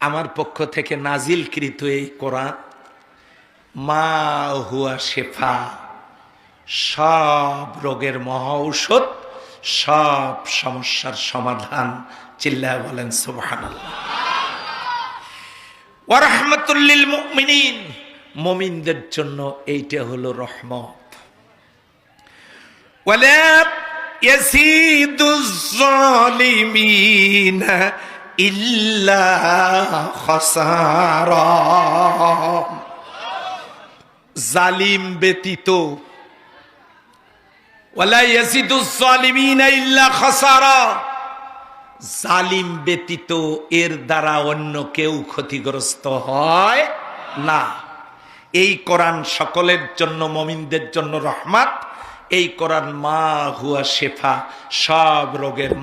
আমার পক্ষ থেকে নাজিলকৃত এই কোরআন, মা হুয়া শেফা, সব রোগের মহা ঔষধ, সব সমস্যার সমাধান চিল্লা বলেন সুবাহান ওয়ারহমতুল্লিল মমিনদের জন্য এইটা হল রহমত। ওয়ালা জালিম ব্যতীত জালিম ব্যতীত এর দ্বারা অন্য কেউ ক্ষতিগ্রস্ত হয় না। এই কোরআন সকলের জন্য, মমিনদের জন্য রহমাত। এই কোরআন মা হুয়া শেফা, সব রোগের